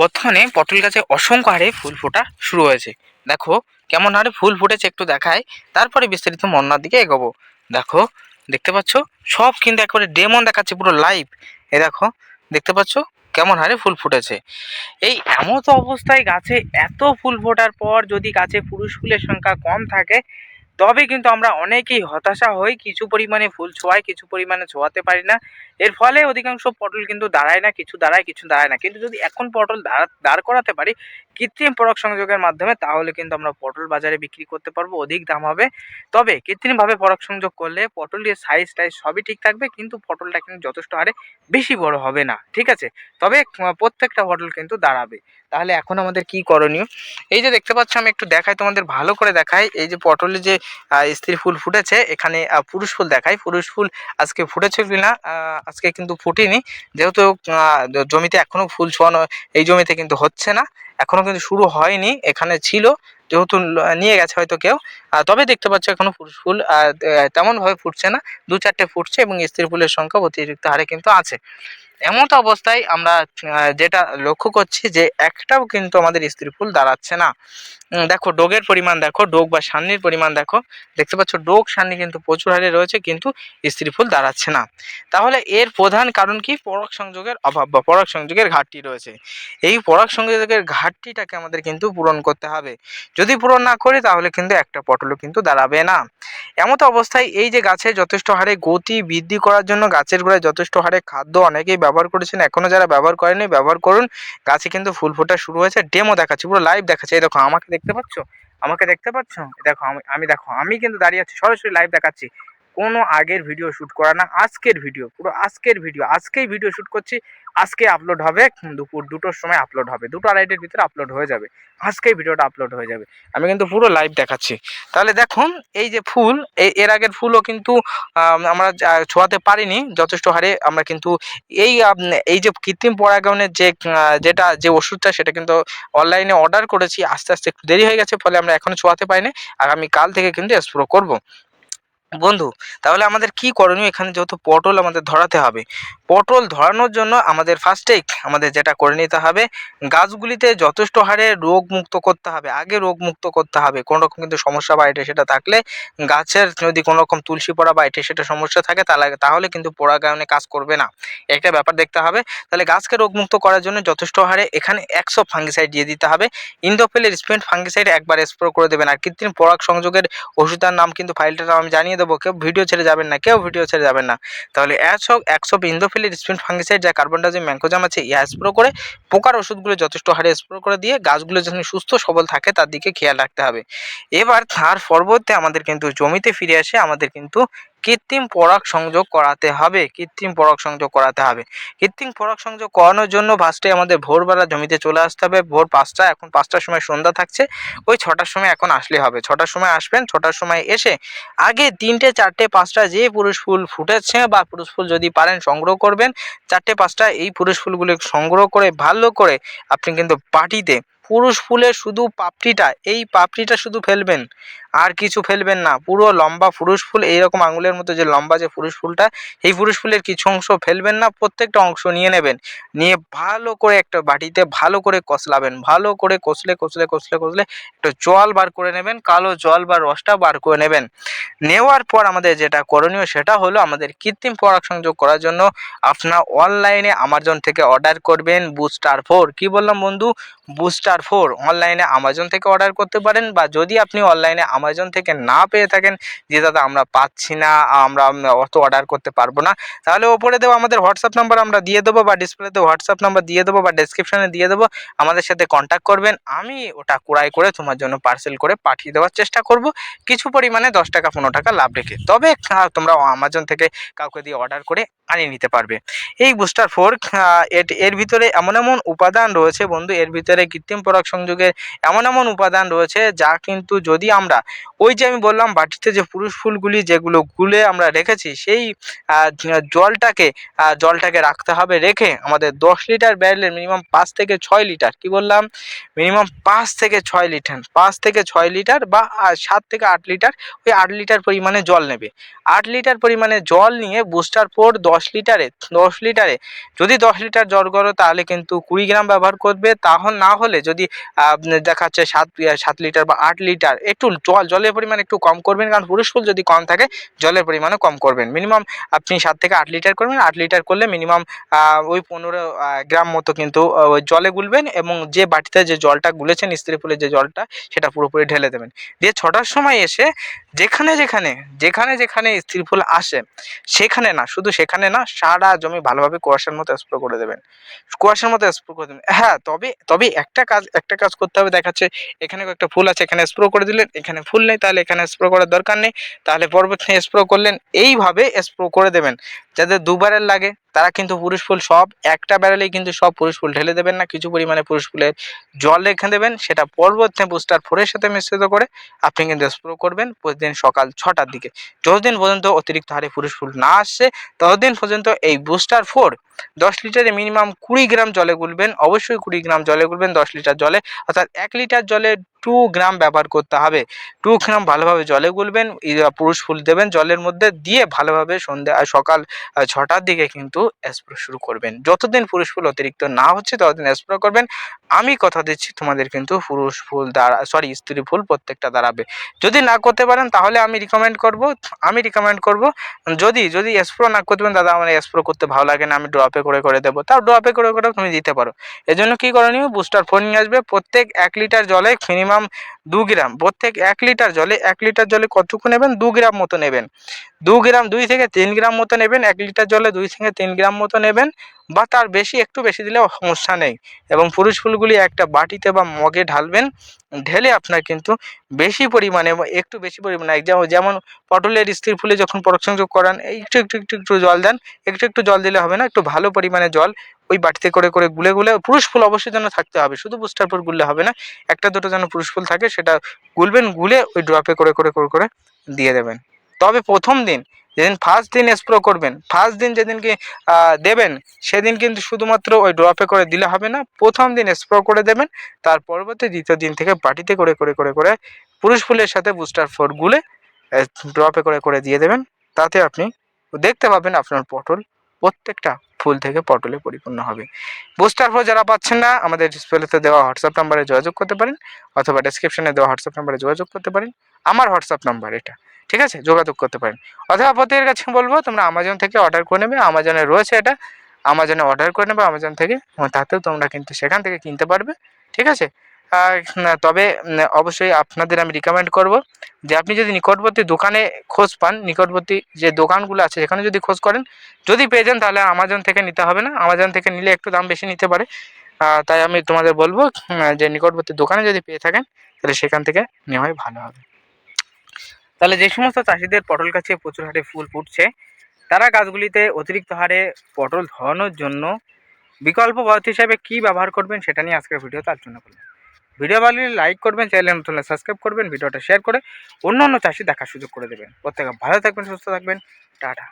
বর্তমানে পটল গাছে অসংখ্য হারে ফুল ফোটা শুরু হয়েছে। দেখো, কেমন হারে ফুল ফুটেছে একটু দেখায় তারপরে বিস্তারিত মন্নার দিকে এগোবো। দেখো, দেখতে পাচ্ছ? সব কিন্তু একবারে ডেমন দেখাচ্ছে, পুরো লাইভ এ দেখো, দেখতে পাচ্ছ? কেমন হারে ফুল ফুটেছে। এই এমত অবস্থায় গাছে এত ফুল ফোটার পর যদি গাছে পুরুষ ফুলের সংখ্যা কম থাকে তবে কিন্তু আমরা অনেকেই হতাশা হই কিছু পরিমাণে ফুল ছোঁয়াই কিছু পরিমাণে ছোঁয়াতে পারি না। এর ফলে অধিকাংশ পটল কিন্তু দাঁড়ায় না, কিছু দাঁড়ায় কিছু দাঁড়ায় না। কিন্তু যদি এখন পটল দাঁড়া, দাঁড় করাতে পারি কৃত্রিম পরাগ সংযোগের মাধ্যমে, তাহলে কিন্তু আমরা পটল বাজারে বিক্রি করতে পারব, অধিক দাম হবে। তবে কৃত্রিমভাবে পরাগ সংযোগ করলে পটলের সাইজ টাইজ সবই ঠিক থাকবে, কিন্তু পটলটা কিন্তু যথেষ্ট হারে বেশি বড় হবে না, ঠিক আছে? তবে প্রত্যেকটা পটল কিন্তু দাঁড়াবে। তাহলে এখন আমাদের কি করণীয়? এই যে দেখতে পাচ্ছ, আমি একটু দেখাই, তোমাদের ভালো করে দেখাই। এই যে পটলে যে স্ত্রী ফুল ফুটেছে। এখানে পুরুষ ফুল দেখাই। পুরুষ ফুল আজকে ফুটেছে কিনা আজকে কিন্তু ফুটেনি। যেহেতু জমিতে এখনও ফুল ছোঁয়ানো এই জমিতে কিন্তু হচ্ছে না। এখনও কিন্তু শুরু হয়নি এখানে ছিল। যেহেতু নিয়ে গেছে হয়তো কেউ। তবে দেখতে পাচ্ছ এখনও পুরুষ ফুল আহ, তে- তেমন ভাবে ফুটছে না। দু চারটে ফুটছে এবং স্ত্রী ফুলের সংখ্যা অতিরিক্ত হারে কিন্তু আছে। এমন তো অবস্থায় আমরা যেটা লক্ষ্য করছি যে একটাও কিন্তু আমাদের স্ত্রী ফুল দাঁড়াচ্ছে না। দেখো ডোগের পরিমাণ দেখো, ডোগ বা সান্নির পরিমাণ দেখো, দেখতে পাচ্ছ ডোগ সান্নি কিন্তু প্রচুর হারে রয়েছে, কিন্তু স্ত্রী ফুল দাঁড়াচ্ছে না। তাহলে এর প্রধান কারণ কি? পরাগ সংযোগের অভাব বা পরাগ সংযোগের ঘাটতি রয়েছে। এই পরাগ সংযোগের ঘাটতিটাকে আমাদের কিন্তু পূরণ করতে হবে। যদি পূরণ না করি, তাহলে কিন্তু একটা পটলও কিন্তু দাঁড়াবে না। এমতো অবস্থায় এই যে গাছে যথেষ্ট হারে গতি বৃদ্ধি করার জন্য গাছের গোড়ায় যথেষ্ট হারে খাদ্য অনেকেই ব্যবহার করেছেন এখনও যারা ব্যবহার করেনি ব্যবহার করুন। গাছে কিন্তু ফুল ফোটা শুরু হয়েছে ডেমো দেখাচ্ছি, পুরো লাইভ দেখাচ্ছে। এই দেখো, আমাকে দেখতে পাচ্ছ? আমাকে দেখতে পাচ্ছ? দেখো, আমি আমি দেখো, আমি কিন্তু দাঁড়িয়ে আছি, সরাসরি লাইভ দেখাচ্ছি। কোনো আগের ভিডিও শ্যুট করা না, আজকের ভিডিও পুরো আজকের ভিডিও আজকেই ভিডিও শ্যুট করছি, আজকে আপলোড হবে, দুপুর দুটোর সময় আপলোড হবে, দুটো আড়াইটের ভিতরে আপলোড হয়ে যাবে, আজকেই ভিডিওটা আপলোড হয়ে যাবে, আমি কিন্তু পুরো লাইভ দেখাচ্ছি। তাহলে দেখুন, এই যে ফুল এর আগের ফুলও কিন্তু আমরা ছোঁয়াতে পারিনি, যথেষ্ট হারে আমরা কিন্তু এই এই যে কৃত্রিম পরাগায়নের যে যেটা, যে ওষুধটা, সেটা কিন্তু অনলাইনে অর্ডার করেছি, আস্তে আস্তে একটু দেরি হয়ে গেছে, ফলে আমরা এখনও ছোঁয়াতে পাইনি আগামী কাল থেকে কিন্তু স্প্রো করব। বন্ধু, তাহলে আমাদের কি করণীয়? এখানে যেহেতু পটল আমাদের ধরাতে হবে। পটল ধরানোর জন্য আমাদের ফার্স্টেই আমাদের যেটা করে নিতে হবে, গাছগুলিতে যথেষ্ট হারে রোগ মুক্ত করতে হবে, আগে রোগ মুক্ত করতে হবে। কোনো রকম কিন্তু সমস্যা বা এটা সেটা থাকলে গাছের যদি কোনো রকম তুলসী পড়া বা এটা সেটা সমস্যা থাকে, তাহলে তাহলে কিন্তু পরাগায়নে কাজ করবে না। একটা ব্যাপার দেখতে হবে, তাহলে গাছকে রোগমুক্ত করার জন্য যথেষ্ট হারে এখানে একশো ফাঙ্গিসাইড দিয়ে দিতে হবে। ইন্দোফিলের স্পেন্ট ফাঙ্গিসাইড একবার স্প্রে করে দেবেন। আর কৃত্রিম পরাগ সংযোগের ওষুধটার নাম কিন্তু ফাইলটার নাম আমি জানিয়ে দেবো, কেউ ভিডিও ছেড়ে যাবেন না, কেউ ভিডিও ছেড়ে যাবেন না। তাহলে একশো একশো ইন্দোফিলির স্পিন ফাঙ্গিসাইড যা কার্বন ডাইঅক্সাইড ম্যাঙ্কোজাম আছে, ইহা স্প্রো করে পোকার ওষুধগুলো যথেষ্ট হারে স্প্রো করে দিয়ে গাছগুলো যখন সুস্থ, সবল থাকে, তার দিকে খেয়াল রাখতে হবে। এবার তার পরবর্তী আমাদের কিন্তু জমিতে ফিরে আসে আমাদের কিন্তু কৃত্রিম পরাগ সংযোগ করাতে হবে, কৃত্রিম পরাগ সংযোগ করাতে হবে। কৃত্রিম পরাগ সংযোগ করানোর জন্য ফার্স্টে আমাদের ভোরবেলা জমিতে চলে আসতে হবে। ভোর পাঁচটা, এখন পাঁচটার সময় সন্ধ্যা থাকছে। ওই ছটার সময় এখন আসলে হবে। ছটার সময় আসবেন, ছটার সময় এসে আগে তিনটে, চারটে, পাঁচটা যে পুরুষ ফুল ফুটেছে বা পুরুষ ফুল যদি পারেন সংগ্রহ করবেন। চারটে, পাঁচটা এই পুরুষ ফুলগুলো সংগ্রহ করে, ভালো করে আপনি কিন্তু পাটিতে পুরুষ ফুলের শুধু পাপড়িটা, এই পাপড়িটা শুধু ফেলবেন। আর কিছু ফেলবেন না। পুরো লম্বা পুরুষ ফুল, এইরকম আঙুলের মতো যে লম্বা যে পুরুষ ফুলটা, এই পুরুষ ফুলের কিছু অংশ ফেলবেন না, প্রত্যেকটা অংশ নিয়ে নেবেন। নিয়ে ভালো করে একটা বাটিতে ভালো করে কষলাবেন। ভালো করে কষলে কষলে কষলে কষলে একটু জল বার করে নেবেন, কালো জল বা রসটা বার করে নেবেন। নেওয়ার পর আমাদের যেটা করণীয়, সেটা হলো আমাদের কৃত্রিম পরাগ সংযোগ করার জন্য আপনার অনলাইনে আমাজন থেকে অর্ডার করবেন বুস্টার ফোর কি বললাম বন্ধু? বুস্টার ফোর অনলাইনে আমাজন থেকে অর্ডার করতে পারেন বা যদি আপনি অনলাইনে আমাজন থেকে না পেয়ে থাকেন, যে দাদা আমরা পাচ্ছি না, আমরা অত অর্ডার করতে পারব না, তাহলে ওপরে দেবো আমাদের হোয়াটসঅ্যাপ নাম্বার আমরা দিয়ে দেবো বা ডিসপ্লেতে হোয়াটসঅ্যাপ নাম্বার দিয়ে দেবো বা ডেসক্রিপশনে দিয়ে দেবো, আমাদের সাথে কন্ট্যাক্ট করবেন, আমি ওটা কুড়াই করে তোমার জন্য পার্সেল করে পাঠিয়ে দেওয়ার চেষ্টা করব, কিছু পরিমাণে দশ টাকা, পনেরো টাকা লাভ রেখে, তবে তোমরা আমাজন থেকে কাউকে দিয়ে অর্ডার করে আনিয়ে নিতে পারবে। এই বুস্টার ফোর এর ভিতরে এমন এমন উপাদান রয়েছে বন্ধু, এর ভিতরে কৃত্রিম পরাগ সংযোগের এমন এমন উপাদান রয়েছে, যা কিন্তু যদি আমরা ওই যে আমি বললাম বাটিতে যে পুরুষ ফুলগুলি যেগুলো গুলে আমরা রেখেছি, সেই জলটাকে জলটাকে রাখতে হবে রেখে আমাদের দশ লিটার ব্যারেলের মিনিমাম পাঁচ থেকে ছয় লিটার, কি বললাম? মিনিমাম পাঁচ থেকে ছয় লিটার, পাঁচ থেকে ছয় লিটার বা সাত থেকে আট লিটার, ওই আট লিটার পরিমাণে জল নেবে। আট লিটার পরিমাণে জল নিয়ে বুস্টার ফোর দশ লিটারে দশ লিটারে, যদি দশ লিটার জল করো তাহলে কিন্তু কুড়ি গ্রাম ব্যবহার করবে তাহলে না হলে যদি দেখাচ্ছে সাত সাত লিটার বা আট লিটার, একটু জল জলের পরিমাণ একটু কম করবেন, কারণ পুরুষ ফুল যদি কম থাকে, জলের পরিমাণও কম করবেন। মিনিমাম আপনি সাত থেকে আট লিটার করবেন, আট লিটার করলে মিনিমাম ওই পনেরো গ্রাম মতো কিন্তু জলে গুলবেন এবং যে বাটিতে যে জলটা গুলেছেন, স্ত্রী ফুলের যে জলটা, সেটা পুরোপুরি ঢেলে দেবেন। দিয়ে ছটার সময় এসে যেখানে যেখানে যেখানে যেখানে স্ত্রী ফুল আসে, সেখানে না, শুধু সেখানে না, সারা জমি ভালোভাবে কুয়াশার মতো স্প্রে করে দেবেন। কুয়াশার মতো স্প্রে করে দেবেন। হ্যাঁ তবে তবে একটা কাজ একটা কাজ করতে হবে, দেখাচ্ছে এখানে একটা ফুল আছে, এখানে স্প্রে করে দিলেন, এখানে ফুল নেই, তাহলে এখানে স্প্রো করার দরকার নেই। তাহলে পরবর্তী স্প্রো করলেন, এইভাবে স্প্রো করে দেবেন। যাদের দুবারের লাগে, তারা কিন্তু পুরুষ ফুল সব, একটা ব্যারেলেই কিন্তু সব পুরুষ ফুল ঢেলে দেবেন না, কিছু পরিমাণে পুরুষ ফুলের জল রেখে দেবেন, সেটা পরবর্তী বুস্টার ফোরের সাথে মিশ্রিত করে আপনি কিন্তু স্প্রো করবেন প্রতিদিন সকাল ছটার দিকে। যতদিন পর্যন্ত অতিরিক্ত হারে পুরুষ ফুল না আসছে, ততদিন পর্যন্ত এই বুস্টার ফোর দশ লিটারে মিনিমাম কুড়ি গ্রাম জলে গুলবেন, অবশ্যই কুড়ি গ্রাম জলে গুলবেন দশ লিটার জলে, অর্থাৎ এক লিটার জলে টু গ্রাম ব্যবহার করতে হবে। টু গ্রাম ভালোভাবে জলে গুলবেন, পুরুষ ফুল দেবেন জলের মধ্যে দিয়ে ভালোভাবে সন্ধ্যা, সকাল ছটার দিকে কিন্তু স্প্রে শুরু করবেন। যতদিন পুরুষ ফুল অতিরিক্ত না হচ্ছে, ততদিন স্প্রে করবেন। আমি কথা দিচ্ছি তোমাদের কিন্তু পুরুষ ফুল দাঁড়া সরি স্ত্রী ফুল প্রত্যেকটা দাঁড়াবে যদি না করতে পারেন, তাহলে আমি রিকমেন্ড করব, আমি রিকমেন্ড করব, যদি যদি স্প্রো না করতে পারেন, দাদা, আমার স্প্রো করতে ভালো লাগে না, আমি ড্রপে করে করে দেবো। তাও ড্রপে করে করে তুমি দিতে পারো। এজন্য কি করণীয়? বুস্টার ফোন নিয়ে আসবে। প্রত্যেক এক লিটার জলে মিনিমাম দু গ্রাম, প্রত্যেক এক লিটার জলে, এক লিটার জলে কতটুকু নেবেন? দু গ্রাম মতো নেবেন। দু গ্রাম দুই থেকে তিন গ্রাম মতো নেবেন, এক লিটার জলে দুই থেকে তিন গ্রাম মতো নেবেন বা তার বেশি একটু বেশি দিলেও সমস্যা নেই। এবং পুরুষ ফুলগুলি একটা বাটিতে বা মগে ঢালবেন, ঢেলে আপনার কিন্তু বেশি পরিমাণে একটু বেশি পরিমাণে যেমন যেমন পটলের স্ত্রী ফুলে যখন পরক সংযোগ করান, একটু একটু একটু একটু জল দেন, একটু একটু জল দিলে হবে না, একটু ভালো পরিমাণে জল ওই বাটিতে করে করে গুলে গুলে, পুরুষ ফুল অবশ্যই যেন থাকতে হবে, শুধু বুস্টার ফুল গুললে হবে না, একটা দুটো যেন পুরুষ ফুল থাকে সেটা গুলবেন, গুলে ওই ড্রপে করে করে করে করে দিয়ে দেবেন। তবে প্রথম দিন যেদিন ফার্স্ট দিন স্প্রো করবেন ফার্স্ট দিন যেদিনকে কি দেবেন, সেদিন কিন্তু শুধুমাত্র ওই ড্রপে করে দিলে হবে না, প্রথম দিন স্প্রো করে দেবেন, তার পরবর্তী দ্বিতীয় দিন থেকে বাটিতে করে করে করে করে পুরুষ ফুলের সাথে বুস্টার ফোর গুলে ড্রপে করে করে দিয়ে দেবেন, তাতে আপনি দেখতে পাবেন আপনার পটল প্রত্যেকটা ফুল থেকে পটলে পরিপূর্ণ হবে। বুস্টার ফোর যারা পাচ্ছেন না, আমাদের ডিসপ্লেতে দেওয়া হোয়াটসঅ্যাপ নাম্বারে যোগাযোগ করতে পারেন অথবা ডেসক্রিপশনে দেওয়া হোয়াটসঅ্যাপ নাম্বারে যোগাযোগ করতে পারেন। আমার হোয়াটসঅ্যাপ নাম্বার এটা, ঠিক আছে? যোগাযোগ করতে পারেন। অথবা প্রত্যেকের কাছে বলব, তোমরা আমাজন থেকে অর্ডার করে নেবে। আমাজনে রয়েছে এটা। আমাজনে অর্ডার করে নেবে আমাজন থেকে তাতেও তোমরা কিন্তু সেখান থেকে কিনতে পারবে, ঠিক আছে? তবে অবশ্যই আপনাদের আমি রিকমেন্ড করব যে আপনি যদি নিকটবর্তী দোকানে খোঁজ পান, নিকটবর্তী যে দোকানগুলো আছে, সেখানে যদি খোঁজ করেন, যদি পেয়ে যান, তাহলে আমাজন থেকে নিতে হবে না। আমাজন থেকে নিলে একটু দাম বেশি নিতে পারে। তাই আমি তোমাদের বলব যে নিকটবর্তী দোকানে যদি পেয়ে থাকেন, তাহলে সেখান থেকে নেওয়াই ভালো হবে। তাহলে যে সমস্ত চাষিদের পটল গাছে প্রচুর হারে ফুল ফুটছে, তারা গাছগুলিতে অতিরিক্ত হারে পটল ধরানোর জন্য বিকল্প পদ্ধতি হিসাবে কী ব্যবহার করবেন, সেটা নিয়ে আজকের ভিডিওতে আলোচনা করলাম। ভিডিও ভালো লাইক করবেন চ্যানেল নতুন সাবস্ক্রাইব করবেন, ভিডিওটা শেয়ার করে অন্য অন্য চাষি দেখার সুযোগ করে দেবেন। প্রত্যেকে ভালো থাকবেন, সুস্থ থাকবেন। টাটা।